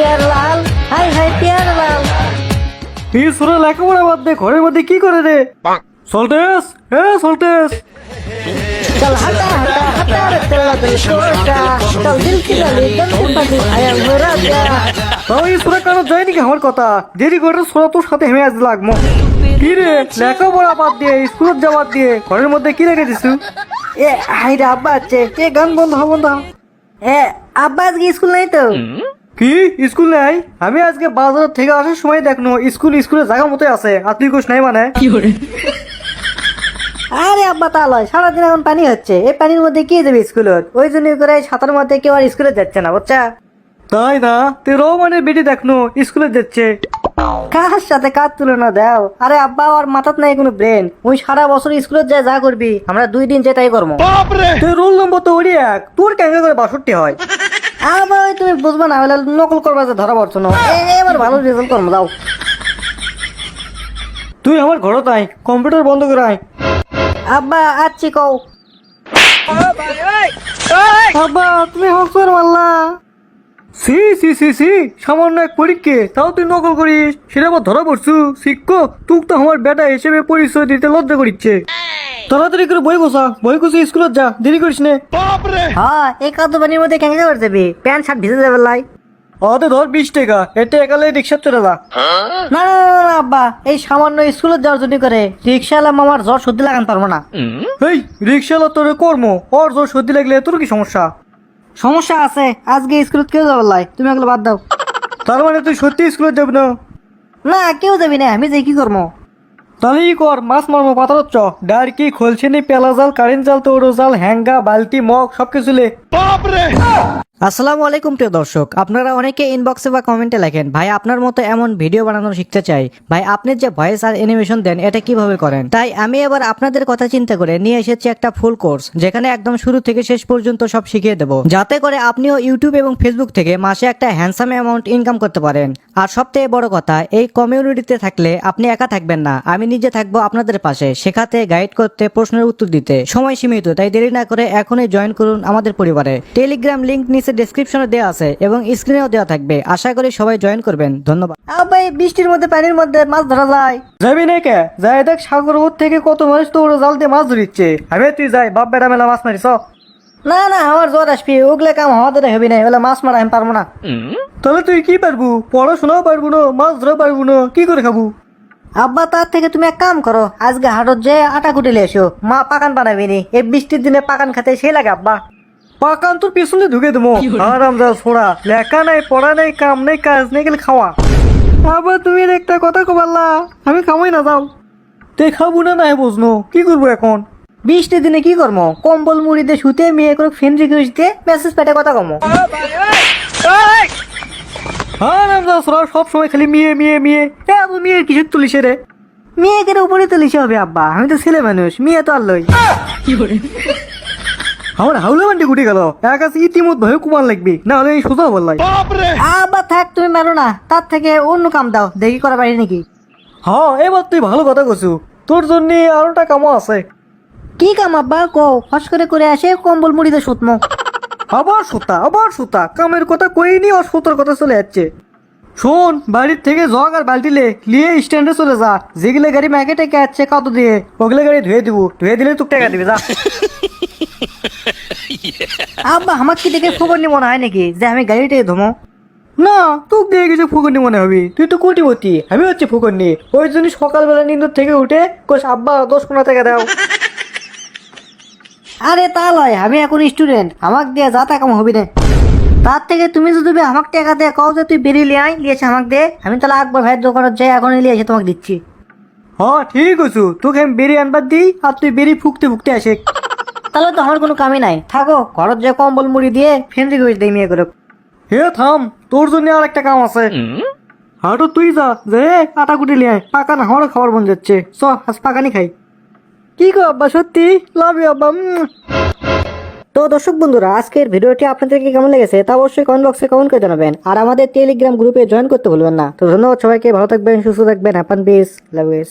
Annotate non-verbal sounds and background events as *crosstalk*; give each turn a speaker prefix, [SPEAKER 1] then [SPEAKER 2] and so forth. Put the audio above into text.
[SPEAKER 1] Pair Lal হাই হাই পেয়ার লাল
[SPEAKER 2] এই সুরা লেখাপড়া বাদ দে ঘরের মধ্যে কি করে রে? সল্টেস? এ সল্টেস।
[SPEAKER 1] চল হাটা হাটা হাটা রে তেলা দিল কোটা চল দিল কি গালি দল কি আয়া মোরা যা।
[SPEAKER 2] তাও এই সুরা কারও যায় আমার কথা? দেরি করে সুরা তোর সাথে হেমে আজ লাগমো কি রে লেখাপড়া বাদ দিয়ে স্কুলত যাওয়ার দিয়ে ঘরের মধ্যে কি রেখে দিছু
[SPEAKER 1] এ হাই রে আব্বা আছে
[SPEAKER 2] এ গান বন্ধ হব না
[SPEAKER 1] এ আব্বা আজকে স্কুল নাই তো?
[SPEAKER 2] কি? স্কুল নাই? আমি আজকে বাজার থেকে আসার সময় দেখনো স্কুল স্কুলে জায়গা মতো আছে। আর তুই কোস নাই মানে?
[SPEAKER 1] আরে আব্বা তা লয় সারাদিন এখন পানি হচ্ছে। এই পানির মধ্যে কি যাবে স্কুলত? ওই জন্য করে সাঁতার মধ্যে কেউ আর স্কুলে যাচ্ছে না বুঝছা?
[SPEAKER 2] তাই না? তুই মানে বেটি দেখনো স্কুলে যাচ্ছে।
[SPEAKER 1] কার সাথে কার তুলনা দাও? আরে আব্বা আর মাথাত নাই কোনো ব্রেন। ওই সারা বছর স্কুলত যা যা করবি আমরা দুই দিন যে তাই করব
[SPEAKER 2] তুই রোল নম্বর তো ওরি এক। তোর কেন করে বাষট্টি হয়?
[SPEAKER 1] আবার তুমি বুঝবা না বলে নকল করবা যে ধরা পড়ছো না এবার ভালো রেজাল্ট করব দাও
[SPEAKER 2] তুই আমার ঘরত আয় কম্পিউটার বন্ধ করে আয়।
[SPEAKER 1] আব্বা আচ্ছি কও।
[SPEAKER 2] আব্বা তুমি হকসর মারলা। সি সি সি সি সামান্য এক পরীক্ষে তাও তুই নকল করিস। সেটা আবার ধরা পড়ছু। শিক্ষক তুক তো আমার বেটা হিসেবে পরিচয় দিতে লজ্জা করিচ্ছে। তাড়াতাড়ি করে বই গোসা বই গোসা স্কুলত যা দেরি করিস নে।
[SPEAKER 1] হ্যাঁ এই কাদু পানির মধ্যে কেন করে যাবি? প্যান্ট শার্ট ভিজে যাবে লাই।
[SPEAKER 2] অতে ধর বিশ টাকা এটা একালে রিক্সা চলে যা।
[SPEAKER 1] না না না, না আব্বা এই সামান্য স্কুলে যাওয়ার জন্য করে রিক্সাওয়ালা মামার জ্বর সর্দি লাগান পারব না।
[SPEAKER 2] এই রিক্সাওয়ালা তোর কর্ম ওর জোর সর্দি লাগলে তোর কি সমস্যা?
[SPEAKER 1] সমস্যা আছে আজকে স্কুলত কেউ যাবে লাই তুমি এগুলো বাদ দাও।
[SPEAKER 2] তার মানে তুই সত্যি স্কুলে যাবি না?
[SPEAKER 1] না কেউ যাবি না আমি যে কি করব?
[SPEAKER 2] তাহলে ই কর, মাছ মারবো পাতার চ ডার কি পেলা জাল, কারেন্ট জাল তৌড়ো জাল, হ্যাঙ্গা, বালতি, মগ, সবকিছু লে।
[SPEAKER 1] আসসালামু আলাইকুম প্রিয় দর্শক, আপনারা অনেকে ইনবক্সে বা কমেন্টে লেখেন, ভাই, আপনার মতো এমন ভিডিও বানানো শিখতে চাই। ভাই, আপনি যে ভয়েস আর অ্যানিমেশন দেন, এটা কীভাবে করেন? তাই আমি এবার আপনাদের কথা চিন্তা করে নিয়ে এসেছি একটা ফুল কোর্স যেখানে একদম শুরু থেকে শেষ পর্যন্ত সব শিখিয়ে দেবো। যাতে করে আপনিও ইউটিউব এবং ফেসবুক থেকে মাসে একটা হ্যান্ডসাম অ্যামাউন্ট ইনকাম করতে পারেন। আর সবথেকে বড় কথা, এই কমিউনিটিতে থাকলে আপনি একা থাকবেন না। আমি নিজে থাকব আপনাদের পাশে, শেখাতে গাইড করতে, প্রশ্নের উত্তর দিতে। সময় সীমিত, তাই দেরি না করে এখনই জয়েন করুন আমাদের পরিবারে। টেলিগ্রাম লিংক নিচে ডেসক্রিপশনে দেওয়া আছে এবং স্ক্রিনেও দেওয়া থাকবে। আশা করি সবাই জয়েন করবেন। ধন্যবাদ। ভাই বৃষ্টির মধ্যে পানির মধ্যে মাছ ধরা যায়।
[SPEAKER 2] যাবি না কে? যাই দেখ সাগর ওর থেকে কত মানুষ তো ওরা জাল দিয়ে মাছ ধরিচ্ছে। আমি তুই যাই বাপ বেটা মেলা মাছ মারিস
[SPEAKER 1] না না আমার জ্বর আসবি। ওগুলো কাম হওয়া দিলে হবে না এগুলো মাছ মারা আমি পারব না।
[SPEAKER 2] তাহলে তুই কি পারব? পড়াশোনাও পারব না মাছ ধরা পারব না কি করে খাব?
[SPEAKER 1] আব্বা তার থেকে তুমি এক কাম করো আজকে হাটত যে আটা কুটিলে এসো। মা পাকান বানাবি নি। এই বৃষ্টির দিনে পাকান খেতে সেই লাগে আব্বা।
[SPEAKER 2] পাকান তোর পিছনে ঢুকে দেবো। আরাম যা ছোড়া। লেখা নাই পড়া নাই কাম নেই কাজ নেই গেলে খাওয়া। আবার তুমি একটা কথা কবাল্লা আমি খাওয়াই না যাও। তে খাব না নাই বুঝনো। কি করব এখন?
[SPEAKER 1] বৃষ্টির দিনে কি করব কম্বল মুড়ি দিয়ে শুতে মেয়ে করে ফেন্দ্রি করিতে মেসেজ পেটে কথা কমো।
[SPEAKER 2] আরাম যা ছোড়া সব সময় খালি মেয়ে মেয়ে মেয়ে। এ এত মেয়ের কিছু তুলিস রে।
[SPEAKER 1] মেয়েকে উপরে তো লিখে হবে আব্বা। আমি তো ছেলে মানুষ মেয়ে তো আর লই।
[SPEAKER 2] আমার হাউলা মান্ডি গুটি গেল। এক আছে ইতিমত ভয়ে কুমার লাগবি না হলে এই সোজা বললাই
[SPEAKER 1] আব্বা থাক তুমি মারো না। তার থেকে অন্য কাম দাও দেখি করা পারি নাকি?
[SPEAKER 2] হ্যাঁ এবার তুই ভালো কথা কছু তোর জন্য আরোটা কামও আছে।
[SPEAKER 1] কি কাম আব্বা? কো ফস করে করে আসে কম্বল মুড়ি দিয়ে শুতমো
[SPEAKER 2] আবার সুতা আবার সুতা। কামের কথা কইনি আর সুতোর কথা চলে যাচ্ছে। শোন বাড়ির থেকে জগ আর বালতি লে লিয়ে স্ট্যান্ডে চলে যা। যেগুলো গাড়ি ম্যাকে টেকে যাচ্ছে কত দিয়ে ওগুলো গাড়ি ধুয়ে দিব। ধুয়ে দিলে তুক টাকা দিবি যা। *laughs* *laughs*
[SPEAKER 1] আব্বা আমার কি দেখে খবর নি মনে হয় নাকি? যে আমি গাড়িতে ধমো?
[SPEAKER 2] না তুক দিয়ে কিছু ফুকন্নি মনে হবি। তুই তো কোটিপতি। আমি হচ্ছে ফুকন্নি। ওই জন্য সকালবেলা নিন্দুর থেকে উঠে কোষ আব্বা দশ কোনা টাকা দাও। *laughs*
[SPEAKER 1] আরে তা লয় আমি এখন স্টুডেন্ট আমাক দিয়ে যা তা কাম হবি না। তার থেকে তুমি যদি আমাক টাকা দে কও যে তুই বেরিয়ে লিয়ে আই লিয়েছে আমাক দে। আমি তাহলে একবার ভাইয়ের দোকানে যাই এখন লিয়ে এসে তোমাকে দিচ্ছি।
[SPEAKER 2] হ্যাঁ ঠিক আছু তোকে আমি বেরি আনবার দিই আর তুই বেরি ফুকতে ফুকতে আসে
[SPEAKER 1] তাহলে তো আমার কোনো কামই নাই। থাকো ঘরত যে কম্বল মুড়ি দিয়ে ফেন্দ্রি করে দেই মেয়ে করে।
[SPEAKER 2] হে, থাম, তোর জন্য আর একটা কাম আছে। হাঁটো তুই যা, যে আটা কুটি লিয়ে পাকা না, আমারও খাবার মন যাচ্ছে। চ, আজ পাকানি খাই। কি গো আব্বা, সত্যি? লাভ ইউ আব্বা
[SPEAKER 1] তো দর্শক বন্ধুরা, আজকের ভিডিওটি আপনাদেরকে কেমন লেগেছে তা অবশ্যই কমেন্ট বক্সে কমেন্ট করে জানাবেন। আর আমাদের টেলিগ্রাম গ্রুপে জয়েন করতে ভুলবেন না। তো ধন্যবাদ সবাইকে, ভালো থাকবেন, সুস্থ থাকবেন। হ্যাপান বিস লাভ ইউস